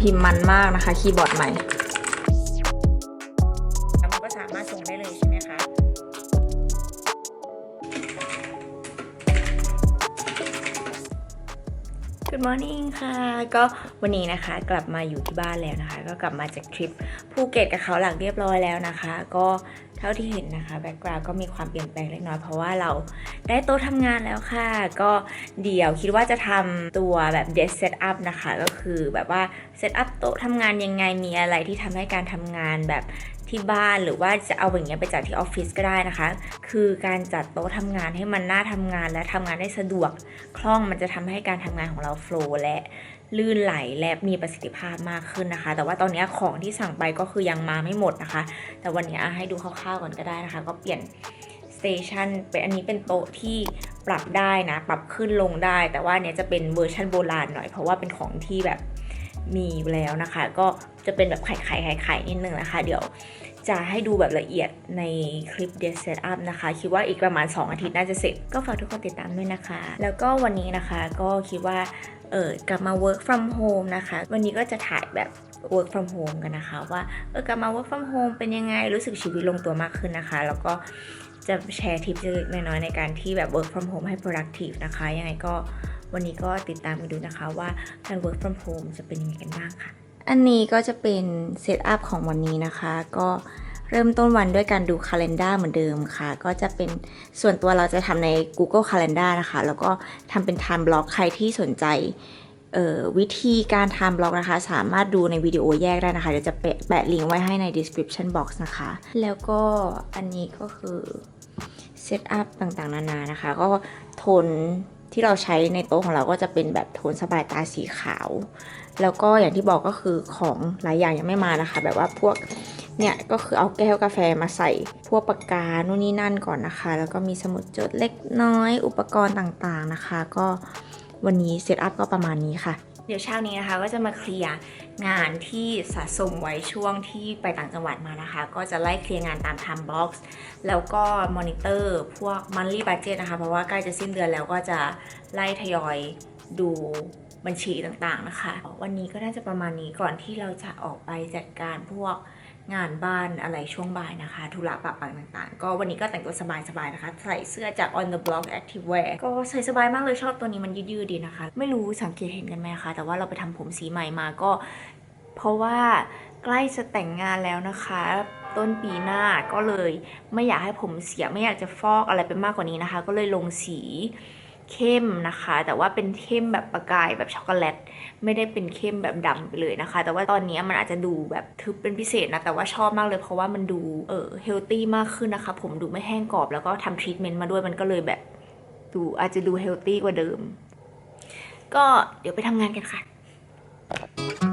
พิมพ์มันมากนะคะ คีย์บอร์ดใหม่แล้วมันก็สามารถส่งได้เลยใช่ไหมคะ Good morning ค่ะ ก็วันนี้นะคะกลับมาอยู่ที่บ้านแล้วนะคะ ก็กลับมาจากทริปภูเก็ตกับเขาหลักเรียบร้อยแล้วนะคะ ก็เท่าที่เห็นนะคะแบ็กกราวก็มีความเปลี่ยนแปลงเล็กน้อยเพราะว่าเรา ได้โต๊ะทำงานแล้วค่ะ ก็เดี๋ยวคิดว่าจะทำตัวแบบ desk setup นะคะ ก็คือแบบว่า set up โต๊ะทำงานยังไงมีอะไรที่ทำให้การทำงานแบบที่บ้านหรือว่าจะเอาอย่างเงี้ยไปจัดที่ออฟฟิศก็ได้นะคะ คือการจัดโต๊ะทำงานให้มันน่าทำงานและทำงานได้สะดวกคล่องมันจะทำให้การทำงานของเราโฟล์และลื่นไหลและมีประสิทธิภาพมากขึ้นนะคะ แต่ว่าตอนนี้ของที่สั่งไปก็คือยังมาไม่หมดนะคะ แต่วันนี้ให้ดูคร่าวๆก่อนก็ได้นะคะ ก็เปลี่ยน สเตชันเป็นอันนี้เป็นโต๊ะที่ปรับได้นะ ปรับขึ้นลงได้ แต่ว่าเนี้ยจะเป็นเวอร์ชันโบราณหน่อย เพราะว่าเป็นของที่แบบมีอยู่แล้วนะคะ ก็จะเป็นแบบไข่ไข่ไข่ไข่นิดนึงนะคะ เดี๋ยวจะให้ดูแบบละเอียดในคลิป d e s Setup นะคะ คิดว่าอีกประมาณ 2 อาทิตย์น่าจะเสร็จ ก็ฝากทุกคนติดตามด้วยนะคะ แล้วก็วันนี้นะคะก็คิดว่าเออกลับมา work from home นะคะ วันนี้ก็จะถ่ายแบบ work from home กันนะคะ ว่าเออกลับมา work from home เป็นยังไงรู้สึกชีวิตลงตัวมากขึ้นนะคะ แล้วก็ จะแชร์ทิปเล็กๆน้อยๆในการที่แบบ work from home ให้ productive นะคะ ยังไงก็วันนี้ก็ติดตามกันดูนะคะว่าการ work from home จะเป็นยังไงกันบ้างค่ะ อันนี้ก็จะเป็นเซตอัพของวันนี้นะคะ ก็เริ่มต้นวันด้วยการดู Calendar เหมือนเดิมค่ะ ก็จะเป็นส่วนตัวเราจะทำใน Google Calendar นะคะ แล้วก็ทำเป็น Time Block ใครที่สนใจวิธีการ Time Block นะคะ สามารถดูในวิดีโอแยกได้นะคะ เดี๋ยวจะแปะลิงก์ไว้ให้ใน description box นะคะ แล้วก็อันนี้ก็คือ เซตอัพต่างๆ นานานะคะ ก็โทนที่เราใช้ในโต๊ะของเราก็จะเป็นแบบโทนสบายตาสีขาว แล้วก็อย่างที่บอกก็คือของหลายอย่างยังไม่มานะคะ แบบว่าพวกเนี่ยก็คือเอาแก้วกาแฟมาใส่พวกปากกานู่นนี่นั่นก่อนนะคะ แล้วก็มีสมุดจดเล็กน้อยอุปกรณ์ต่างๆนะคะ ก็วันนี้เซตอัพก็ประมาณนี้ค่ะ ดี๋ยวเช้านี้นะคะก็จะมาเคลียร์งานที่สะสมไว้ช่วงที่ไปต่างจังหวัดมานะคะ ก็จะไล่เคลียร์งานตาม time box แล้วก็มอนิเตอร์พวก monthly budget นะคะ เพราะว่าใกล้จะสิ้นเดือนแล้วก็จะไล่ทยอยดูบัญชีต่างๆนะคะ วันนี้ก็น่าจะประมาณนี้ก่อนที่เราจะออกไปจัดการพวก งานบ้านอะไรช่วงบ่ายนะคะธุระปะปังต่างๆ ก็วันนี้ก็แต่งตัวสบายๆนะคะ ใส่เสื้อจาก on the block active wear ก็ใส่สบายมากเลยชอบตัวนี้มันยืดๆดีนะคะ ไม่รู้สังเกตเห็นกันไหมคะ แต่ว่าเราไปทำผมสีใหม่มาก็ เพราะว่าใกล้จะแต่งงานแล้วนะคะต้นปีหน้าก็เลยไม่อยากให้ผมเสียไม่อยากจะฟอกอะไรไปมากกว่านี้นะคะ ก็เลยลงสี เข้มนะคะ แต่ว่าเป็นเข้มแบบประกายแบบช็อกโกแลต ไม่ได้เป็นเข้มแบบดำไปเลยนะคะ แต่ว่าตอนนี้มันอาจจะดูแบบทึบเป็นพิเศษนะแต่ว่าชอบมากเลยเพราะว่ามันดูเออเฮลตี้มากขึ้นนะคะ ผมดูไม่แห้งกรอบแล้วก็ทำทรีทเมนต์มาด้วยมันก็เลยแบบดูอาจจะดูเฮลตี้กว่าเดิม ก็เดี๋ยวไปทำงานกันค่ะ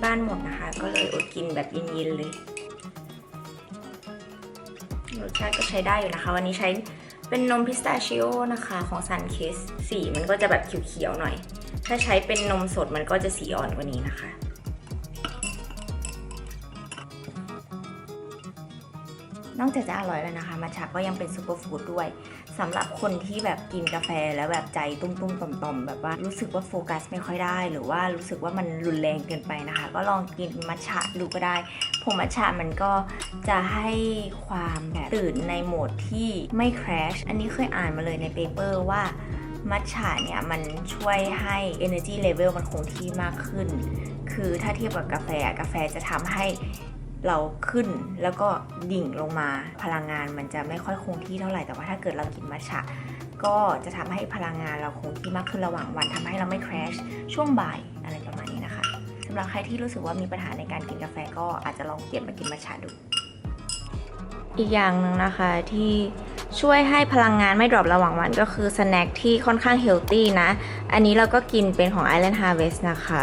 ที่บ้านหมดนะคะ ก็เลยอดกินแบบเย็นๆเลยรสชาติก็ใช้ได้อยู่นะคะ วันนี้ใช้เป็นนมพิสตาชิโอนะคะของซันเคสสีมันก็จะแบบเขียวๆหน่อย ถ้าใช้เป็นนมสดมันก็จะสีอ่อนกว่านี้นะคะนอกจากจะอร่อยแล้วนะคะ มัทฉะก็ยังเป็นซูเปอร์ฟู้ดด้วย สำหรับคนที่แบบกินกาแฟแล้วแบบใจตุ้มๆต่อมๆ แบบว่ารู้สึกว่าโฟกัสไม่ค่อยได้ หรือว่ารู้สึกว่ามันรุนแรงเกินไปนะคะ ก็ลองกินมัทฉะดูก็ได้ผงมัทฉะมันก็จะให้ความแบบตื่นในโหมดที่ไม่ crash อันนี้เคยอ่านมาเลยในเปเปอร์ว่ามัทฉะเนี่ยมันช่วยให้ energy level มันคงที่มากขึ้น คือถ้าเทียบกับกาแฟ กาแฟจะทำให้ เราขึ้นแล้วก็ดิ่งลงมาพลังงานมันจะไม่ค่อยคงที่เท่าไหร่แต่ว่าถ้าเกิดเรากินมัทฉะก็จะทำให้พลังงานเราคงที่มากขึ้นระหว่างวันทำให้เราไม่ crash ช่วงบ่ายอะไรประมาณนี้นะคะสำหรับใครที่รู้สึกว่ามีปัญหาในการกินกาแฟก็อาจจะลองเปลี่ยนมากินมัทฉะดู อีกอย่างหนึ่งนะคะที่ช่วยให้พลังงานไม่ดรอประหว่างวันก็คือสแน็คที่ค่อนข้างเฮลตี้นะ อันนี้เราก็กินเป็นของ Island Harvest นะคะ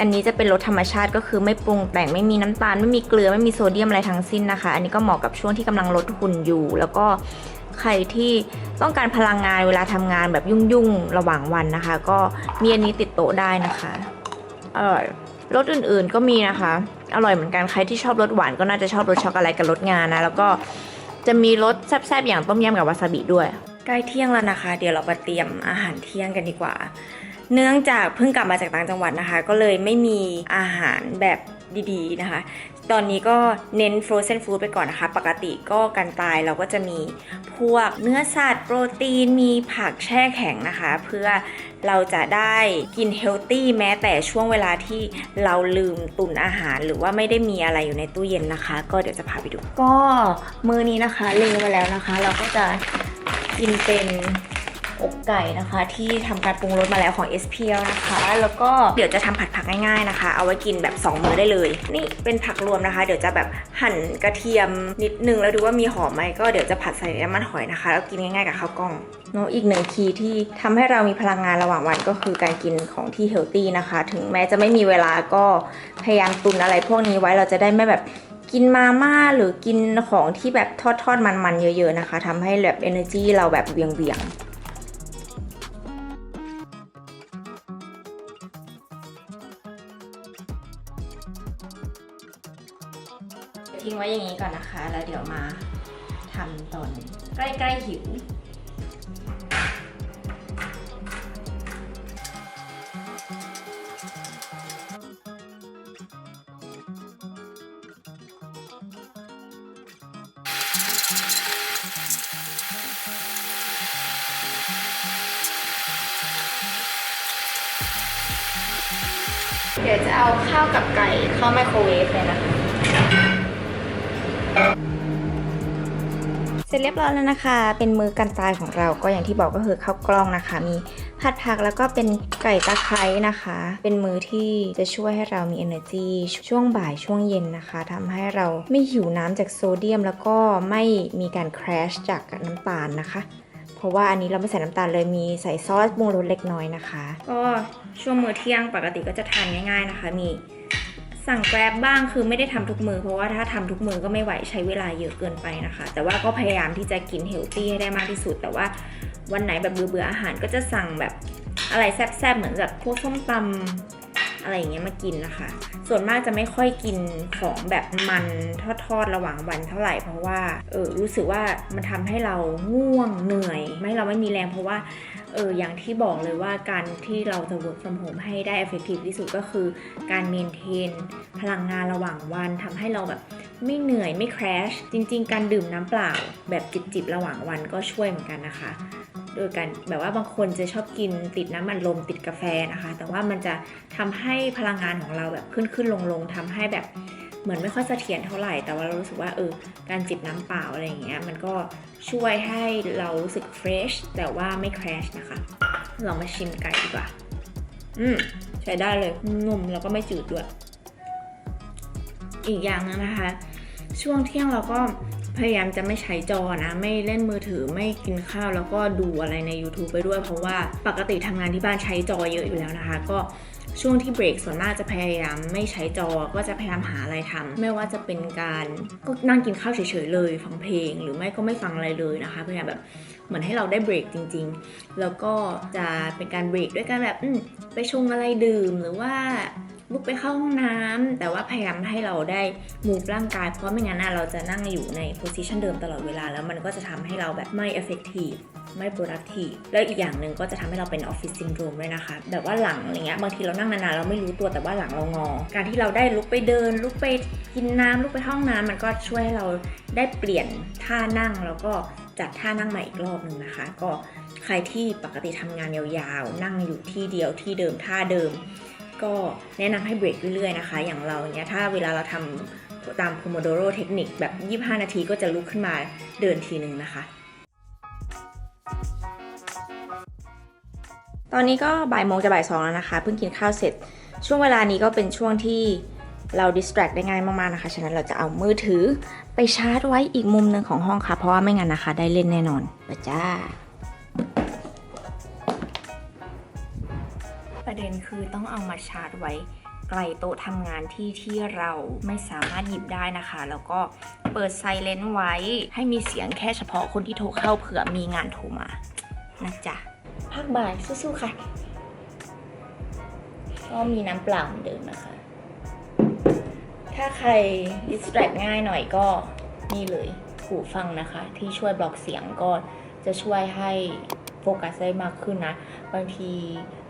อันนี้จะเป็นรสธรรมชาติก็คือไม่ปรุงแต่งไม่มีน้ำตาล ไม่มีเกลือไม่มีโซเดียมอะไรทั้งสิ้นนะคะ อันนี้ก็เหมาะกับช่วงที่กำลังลดหุ่นอยู่ แล้วก็ใครที่ต้องการพลังงานเวลาทำงานแบบยุ่งๆระหว่างวันนะคะ ก็มีอันนี้ติดโต๊ะได้นะคะอร่อยรสอื่นๆก็มีนะคะ อร่อยเหมือนกันใครที่ชอบรสหวานก็น่าจะชอบรสช็อกโกแลตกับรสงานะแล้วก็จะมีรสแซ่บๆอย่างต้มยำกับวาซาบิด้วยใกล้เที่ยงแล้วนะคะ เดี๋ยวเรามาเตรียมอาหารเที่ยงกันดีกว่า เนื่องจากเพิ่งกลับมาจากต่างจังหวัดนะคะ ก็เลยไม่มีอาหารแบบดีๆนะคะ ตอนนี้ก็เน้น frozen food ไปก่อนนะคะ ปกติก็กันตายเราก็จะมีพวกเนื้อสัตว์โปรตีน มีผักแช่แข็งนะคะ เพื่อเราจะได้กินเฮลตี้แม้แต่ช่วงเวลาที่เราลืมตุนอาหาร หรือว่าไม่ได้มีอะไรอยู่ในตู้เย็นนะคะ ก็เดี๋ยวจะพาไปดู ก็มือนี้นะคะเล็งมาแล้วนะคะ เราก็จะกินเป็น อกไก่นะคะ ที่ทำการปรุงรสมาแล้วของ SPL นะคะ แล้วก็เดี๋ยวจะทำผัดผักง่ายๆนะคะ เอาไว้กินแบบ 2 มื้อได้เลย นี่เป็นผักรวมนะคะ เดี๋ยวจะแบบหั่นกระเทียมนิดนึงแล้วดูว่ามีหอมไหมก็เดี๋ยวจะผัดใส่น้ำมันหอยนะคะ แล้วกินง่ายๆกับข้าวกล้องเนาะอีกหนึ่งคีย์ที่ทำให้เรามีพลังงานระหว่างวันก็คือการกินของที่เฮลตี้นะคะ ถึงแม้จะไม่มีเวลาก็พยายามตุนอะไรพวกนี้ไว้เราจะได้ไม่แบบกินมาม่าหรือกินของที่แบบทอดทอดๆมันๆเยอะ ๆนะคะทำให้แบบ energy เราแบบเวียงๆ งไว้อย่างนี้ก่อนนะคะ แล้วเดี๋ยวมาทำตอนใกล้ๆหิวเดี๋ยวจะเอาข้าวกับไก่เข้าไมโครเวฟเลยนะคะ ร็จเรียบร้อยแล้วนะคะ เป็นมือกันตายของเราก็อย่างที่บอกก็คือข้าวกล้องนะคะ มีผัดผักแล้วก็เป็นไก่ตะไคร้นะคะ เป็นมือที่จะช่วยให้เรามี energy ช่วงบ่ายช่วงเย็นนะคะทำให้เราไม่หิวน้ำจากโซเดียม แล้วก็ไม่มีการ crash จากน้ำตาลนะคะ เพราะว่าอันนี้เราไม่ใส่น้ำตาลเลยมีใส่ซอสปรุงรสเล็กน้อยนะคะ ก็ช่วงมื้อเที่ยงปกติก็จะทานง่าย ๆนะคะ มี สั่งแกร็บบ้างคือไม่ได้ทำทุกมือ เพราะว่าถ้าทำทุกมือก็ไม่ไหวใช้เวลาเยอะเกินไปนะคะ แต่ว่าก็พยายามที่จะกินเฮลตี้ให้ได้มากที่สุด แต่ว่าวันไหนแบบเบื่อๆอาหารก็จะสั่งแบบอะไรแซ่บๆเหมือนแบบพวกส้มตำอะไรอย่างเงี้ยมากินนะคะ ส่วนมากจะไม่ค่อยกินของแบบมันทอดๆระหว่างวันเท่าไหร่เพราะว่าเออรู้สึกว่ามันทำให้เราง่วงเหนื่อย ไม่เราไม่มีแรงเพราะว่า เอออย่างที่บอกเลยว่าการที่เราจะ work from home ให้ได้ effective ที่สุดก็คือการ maintain พลังงานระหว่างวันทำให้เราแบบไม่เหนื่อยไม่ crash จริง ๆ การดื่มน้ำเปล่า แบบจิบๆระหว่างวันก็ช่วยเหมือนกันนะคะ โดยการแบบว่าบางคนจะชอบกินติดน้ำมันลมติดกาแฟนะคะ แต่ว่ามันจะทำให้พลังงานของเราแบบขึ้นขึ้นลงลงทำให้แบบ เหมือนไม่ค่อยเสถียรเท่าไหร่ แต่ว่าเรารู้สึกว่าเออการจิบน้ำเปล่าอะไรอย่างเงี้ยมันก็ช่วยให้เรารู้สึกเฟรชแต่ว่าไม่ crash นะคะลองมาชิมไก่ดีกว่า อืมใช้ได้เลยนุ่มแล้วก็ไม่จืดด้วย อีกอย่างนึงนะคะ ช่วงเที่ยงเราก็พยายามจะไม่ใช้จอนะ ไม่เล่นมือถือไม่กินข้าวแล้วก็ดูอะไรใน YouTube ไปด้วย เพราะว่าปกติทำงานที่บ้านใช้จอเยอะอยู่แล้วนะคะ ก็ ช่วงที่เบรกส่วนมากจะพยายามไม่ใช้จอก็จะพยายามหาอะไรทำไม่ว่าจะเป็นการก็นั่งกินข้าวเฉยๆเลย ฟังเพลงหรือไม่ก็ไม่ฟังอะไรเลยนะคะพยายามแบบเหมือนให้เราได้เบรกจริง ๆ แล้วก็จะเป็นการเบรกด้วยการแบบไปชงอะไรดื่มหรือว่า ลุกไปเข้าห้องน้ำแต่ว่าพยายามให้เราได้มูฟร่างกาย เพราะไม่งั้นเราจะนั่งอยู่ในโพสิชันเดิมตลอดเวลา แล้วมันก็จะทำให้เราแบบไม่ effective ไม่ productive แล้วอีกอย่างหนึ่งก็จะทำให้เราเป็น office syndrome ด้วยนะคะ แบบว่าหลังอะไรเงี้ยบางทีเรานั่งนานๆเราไม่รู้ตัวแต่ว่าหลังเรางอ การที่เราได้ลุกไปเดิน ลุกไปกินน้ำลุกไปห้องน้ำมันก็ช่วยให้เราได้เปลี่ยนท่านั่งแล้วก็จัดท่านั่งใหม่อีกรอบหนึ่งนะคะ ก็ใครที่ปกติทำงานยาวๆ นั่งอยู่ที่เดียวที่เดิมท่าเดิม ก็แนะนำให้เบรกเรื่อยๆนะคะ อย่างเราเนี้ยถ้าเวลาเราทำตาม Pomodoro เทคนิคแบบ 25 นาทีก็จะลุกขึ้นมาเดินทีหนึ่งนะคะ ตอนนี้ก็บ่ายโมงจะบ่ายสองแล้วนะคะ เพิ่งกินข้าวเสร็จ ช่วงเวลานี้ก็เป็นช่วงที่เราดิสแทรกได้ง่ายมากๆนะคะ ฉะนั้นเราจะเอามือถือไปชาร์จไว้อีกมุมหนึ่งของห้องค่ะ เพราะว่าไม่งั้นนะคะ ได้เล่นแน่นอนไปจ้า ประเด็นคือต้องเอามาชาร์จไว้ไกลโต๊ะทำงานที่ที่เราไม่สามารถหยิบได้นะคะ แล้วก็เปิดไซเลนต์ไว้ให้มีเสียงแค่เฉพาะคนที่โทรเข้าเผื่อมีงานโทรมานะจ๊ะพักบ่ายสู้ๆค่ะ ก็มีน้ำเปล่าเหมือนเดิมนะคะ ถ้าใครดิสแทรกง่ายหน่อยก็นี่เลยหูฟังนะคะ ที่ช่วยบล็อกเสียงก็จะช่วยให้ โฟกัสได้มากขึ้นนะ บางที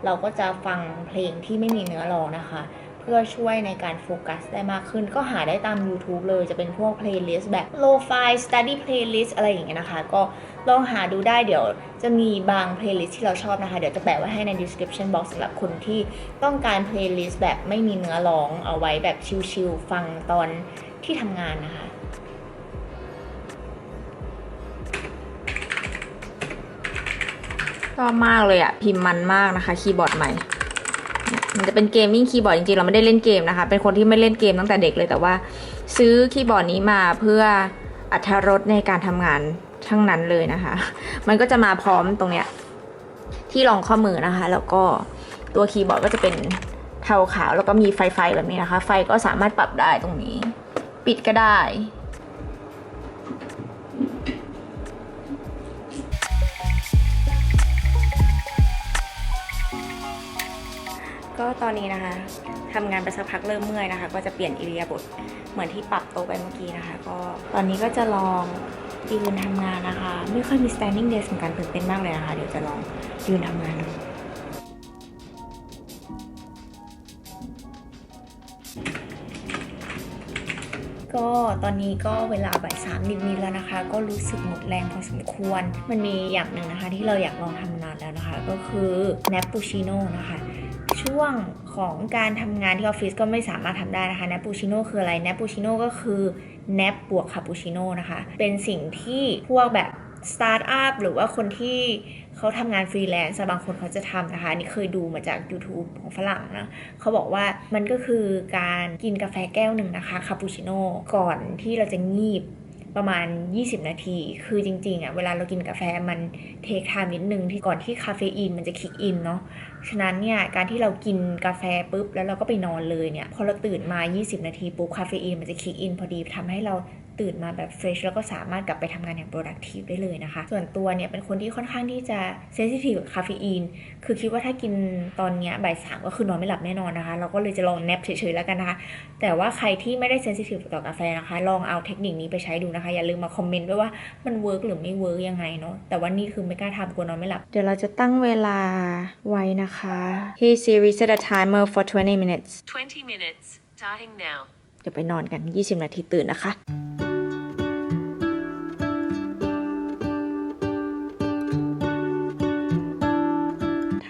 เราก็จะฟังเพลงที่ไม่มีเนื้อร้องนะคะ เพื่อช่วยในการโฟกัสได้มากขึ้น ก็หาได้ตาม YouTube เลยจะเป็นพวก playlist แบบ lo-fi study playlist อะไรอย่างเงี้ยนะคะ ก็ลองหาดูได้เดี๋ยวจะมีบาง playlist ที่เราชอบนะคะ เดี๋ยวจะแปะไว้ให้ใน description box สำหรับคนที่ต้องการ playlist แบบไม่มีเนื้อร้องเอาไว้แบบชิลๆฟังตอนที่ทำงานนะคะ ชอบมากเลยอะพิมพ์มันมากนะคะ คีย์บอร์ดใหม่ มันจะเป็นเกมมิ่งคีย์บอร์ดจริงๆ เราไม่ได้เล่นเกมนะคะ เป็นคนที่ไม่เล่นเกมตั้งแต่เด็กเลยแต่ว่า ซื้อคีย์บอร์ดนี้มาเพื่ออัธรสในการทำงานทั้งนั้นเลยนะคะ มันก็จะมาพร้อมตรงเนี้ยที่รองข้อมือนะคะ แล้วก็ตัวคีย์บอร์ดก็จะเป็นเทาขาวแล้วก็มีไฟไฟแบบนี้นะคะ ไฟก็สามารถปรับได้ตรงนี้ ปิดก็ได้ ก็ตอนนี้นะคะทำงานไปสักพักเริ่มเมื่อยนะคะ ก็จะเปลี่ยนอิริยาบถเหมือนที่ปรับโตไปเมื่อกี้นะคะ ก็ตอนนี้ก็จะลองยืนทำงานนะคะ ไม่ค่อยมี standing desk เหมือนกันตื่นเต้นมากเลยนะคะ เดี๋ยวจะลองยืนทำงานดูก็ตอนนี้ก็เวลาบ่ายสามนิดๆแล้วนะคะ ก็รู้สึกหมดแรงพอสมควร มันมีอย่างหนึ่งนะคะ ที่เราอยากลองทำนานแล้วนะคะ ก็คือ n a p p u c c i n o นะคะ ช่วงของการทำงานที่ออฟฟิศก็ไม่สามารถทำได้นะคะ n a p p u c c i n o คืออะไร n a p p u c c i n o ก็คือ nap บวก cappuccino นะคะ เป็นสิ่งที่พวกแบบสตาร์ทอัพหรือว่าคนที่เขาทำงานฟรีแลนซ์บางคนเขาจะทำนะคะอันนี่เคยดูมาจาก YouTube ของฝรั่งนะเขาบอกว่ามันก็คือการกินกาแฟแก้วหนึ่งนะคะคาปูชิโน่ก่อนที่เราจะงีบ ประมาณ 20 นาที คือจริงๆอะเวลาเรากินกาแฟมันเทคไทม์นิดนึงที่ก่อนที่คาเฟอีนมันจะคิกอินเนาะ ฉะนั้นเนี่ยการที่เรากินกาแฟปุ๊บแล้วเราก็ไปนอนเลยเนี่ยพอเราตื่นมา 20 นาทีปุ๊บคาเฟอีนมันจะคิกอินพอดีทำให้เรา ตื่นมาแบบเฟรชแล้วก็สามารถกลับไปทำงานอย่าง productive ได้เลยนะคะ ส่วนตัวเนี่ยเป็นคนที่ค่อนข้างที่จะเซนซิทีฟกับคาเฟอีน คือคิดว่าถ้ากินตอนเนี้ยบ่ายสามก็คือนอนไม่หลับแน่นอนนะคะ เราก็เลยจะลองแนบเฉยๆแล้วกันนะคะ แต่ว่าใครที่ไม่ได้เซนซิทีฟต่อกาแฟนะคะ ลองเอาเทคนิคนี้ไปใช้ดูนะคะ อย่าลืมมาคอมเมนต์ด้วยว่ามันเวิร์กหรือไม่เวิร์กยังไงเนาะ แต่ว่านี่คือไม่กล้าทำกลัวนอนไม่หลับ เดี๋ยวเราจะตั้งเวลาไว้นะคะ Hey Siri set a timer for 20 minutes 20 minutes, starting now. เดี๋ยวไปนอนกัน 20 นาทีตื่นนะคะ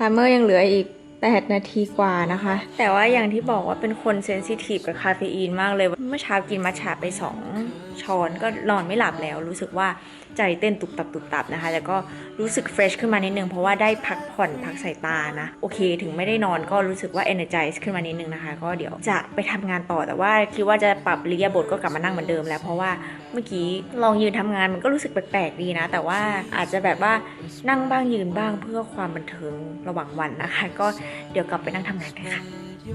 ทมเมอร์ยังเหลืออีก 8 นาทีกว่านะคะ แต่ว่าอย่างที่บอกว่าเป็นคนเซนซิทีฟกับคาเฟอีนมากเลย เมื่อเช้ากินมัทฉะไป 2 ช้อนก็นอนไม่หลับแล้ว รู้สึกว่า ใจเต้นตุบตับตุบตับนะคะ แล้วก็รู้สึกเฟรชขึ้นมานิดนึง เพราะว่าได้พักผ่อนพักสายตานะ โอเค ถึงไม่ได้นอนก็รู้สึกว่า energize ขึ้นมานิดนึงนะคะ ก็เดี๋ยวจะไปทำงานต่อแต่ว่าคิดว่าจะปรับเรียบทก็กลับมานั่งเหมือนเดิมแล้ว เพราะว่าเมื่อกี้ลองยืนทำงานมันก็รู้สึกแปลกๆดีนะ แต่ว่าอาจจะแบบว่านั่งบ้างยืนบ้างเพื่อความบันเทิงระหว่างวันนะคะ ก็เดี๋ยวกลับไปนั่งทำงานกันค่ะ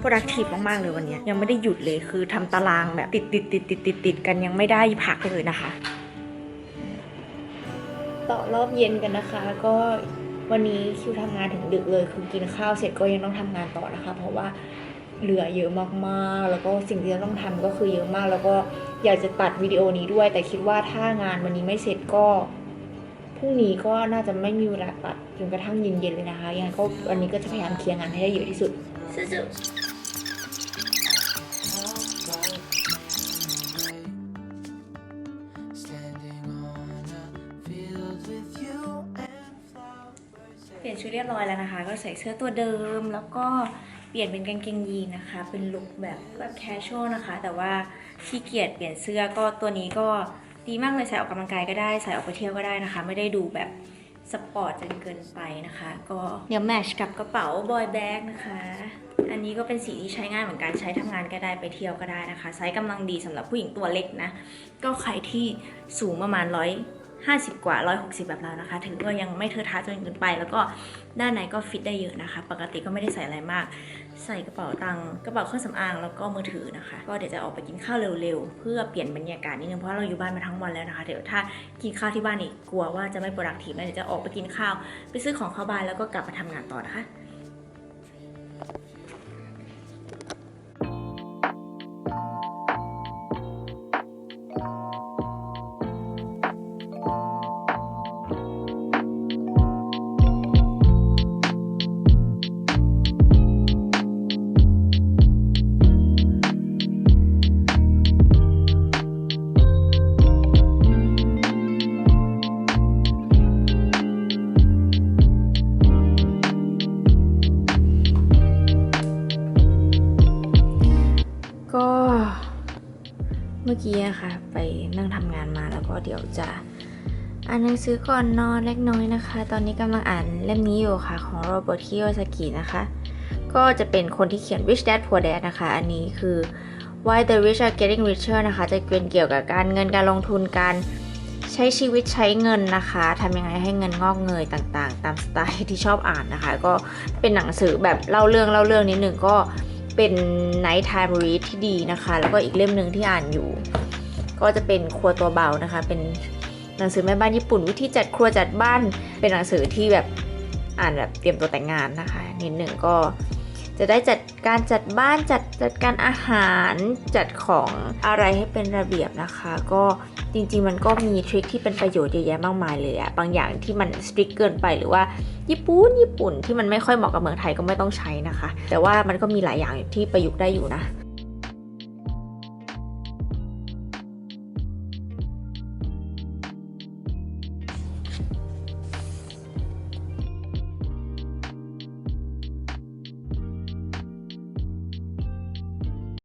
productive มาก ๆ เลยวันนี้ยยังไม่ได้หยุดเลยคือทำตารางแบบติดติดติดติดติดติดกันยังไม่ได้พักเลยนะคะ ต่อรอบเย็นกันนะคะ ก็วันนี้คิวทำงานถึงดึกเลย คือกินข้าวเสร็จก็ยังต้องทำงานต่อนะคะ เพราะว่าเหลือเยอะมากๆ แล้วก็สิ่งที่เราต้องทำก็คือเยอะมาก แล้วก็อยากจะตัดวิดีโอนี้ด้วย แต่คิดว่าถ้างานวันนี้ไม่เสร็จก็พรุ่งนี้ก็น่าจะไม่มีเวลาตัดจนกระทั่งเย็นๆเลยนะคะยังไงก็วันนี้ก็จะพยายามเคลียร์งานให้ได้เยอะที่สุดสู้ๆ ลี่ยนชุดเรียบร้อยแล้วนะคะ ก็ใส่เสื้อตัวเดิม แล้วก็เปลี่ยนเป็นกางเกงยีนนะคะ เป็นลุคแบบแบบแคชชวลนะคะ แต่ว่าขี้เกียจเปลี่ยนเสื้อก็ตัวนี้ก็ดีมากเลยใส่ออกกำลังกายก็ได้ ใส่ออกไปเที่ยวก็ได้นะคะ ไม่ได้ดูแบบสปอร์ตจนเกินไปนะคะ ก็เดี๋ยวแมทชกับกระเป๋าบอยแบ็กนะคะ อันนี้ก็เป็นสีที่ใช้ง่ายเหมือนกันใช้ทำงานก็ได้ไปเที่ยวก็ได้นะคะไซส์กำลังดีสำหรับผู้หญิงตัวเล็กนะ ก็ใครที่สูงประมาณร้อย ห้าสิบกว่าร้อยหกสิบแบบเรานะคะถือว่ายังไม่เทอะทะจนเกินไป แล้วก็ด้านในก็ฟิตได้เยอะนะคะ ปกติก็ไม่ได้ใส่อะไรมาก ใส่กระเป๋าตังค์กระเป๋าเครื่องสำอางแล้วก็มือถือนะคะ ก็เดี๋ยวจะออกไปกินข้าวเร็วๆ เพื่อเปลี่ยนบรรยากาศนิดนึงเพราะเราอยู่บ้านมาทั้งวันแล้วนะคะ เดี๋ยวถ้ากินข้าวที่บ้านอีกกลัวว่าจะไม่ productive แล้วเดี๋ยวจะออกไปกินข้าว ไปซื้อของเข้าบ้านแล้วก็กลับมาทำงานต่อนะคะ อ่านหนังสือก่อนนอนเล็กน้อยนะคะ ตอนนี้กำลังอ่านเล่มนี้อยู่ค่ะ ของโรเบิร์ตคิโอซากินะคะ ก็จะเป็นคนที่เขียน Rich Dad Poor Dad นะคะ อันนี้คือ Why the Rich are Getting Richer นะคะ จะเป็นเกี่ยวกับการเงินการลงทุนการใช้ชีวิตใช้เงินนะคะทำยังไงให้เงินงอกเงยต่างๆ ตามสไตล์ที่ชอบอ่านนะคะ ก็เป็นหนังสือแบบเล่าเรื่องเล่าเรื่องนิดหนึ่งก็เป็น night time read ที่ดีนะคะ แล้วก็อีกเล่มหนึ่งที่อ่านอยู่ ก็จะเป็นครัวตัวเบานะคะ เป็น หนังสือแม่บ้านญี่ปุ่นวิธีจัดครัวจัดบ้านเป็นหนังสือที่แบบอ่านแบบเตรียมตัวแต่งงานนะคะนิดหนึ่งก็จะได้จัดการจัดบ้านจัดจัดการอาหารจัดของอะไรให้เป็นระเบียบนะคะ ก็จริงๆ มันก็มีทริคที่เป็นประโยชน์เยอะแยะมากมายเลยอะบางอย่างที่มันสตริกเกินไปหรือว่าญี่ปุ่นญี่ปุ่นที่มันไม่ค่อยเหมาะกับเมืองไทยก็ไม่ต้องใช้นะคะ แต่ว่ามันก็มีหลายอย่างที่ประยุกต์ได้อยู่นะ